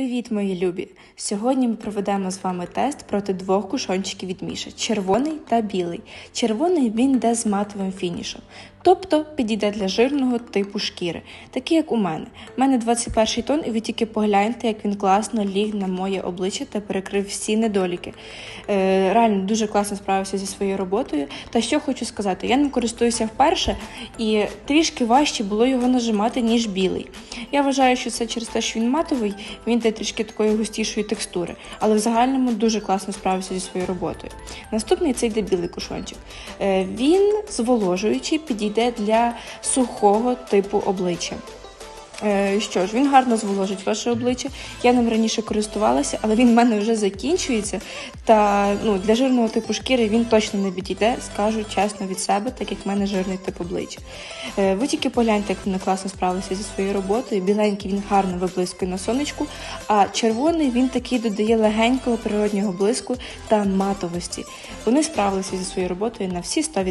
Привіт, мої любі! Сьогодні ми проведемо з вами тест проти двох кушончиків від Міша червоний та білий. Червоний він йде з матовим фінішем, тобто підійде для жирного типу шкіри, такий як у мене. У мене 21 тон, і ви тільки погляньте, як він класно ліг на моє обличчя та перекрив всі недоліки. Е, реально дуже класно справився зі своєю роботою. Та що хочу сказати, я ним користуюся вперше, і трішки важче було його нажимати, ніж білий. Я вважаю, що це через те, що він матовий, він йде трішки такої густішої текстури, але в загальному дуже класно справився зі своєю роботою. Наступний це йде білий кушончик. Е, Він зволожуючий, підійде для сухого типу обличчя. Е, Що ж, він гарно зволожить ваше обличчя. Я ним раніше користувалася, але він в мене вже закінчується. Та ну, для жирного типу шкіри він точно не підійде, скажу чесно від себе, так як в мене жирний тип обличчя. Е, Ви тільки погляньте, як вони класно справилися зі своєю роботою. Біленький він гарно виблискує на сонечку, а червоний він такий додає легенького природнього блиску та матовості. Вони справилися зі своєю роботою на всі 100%.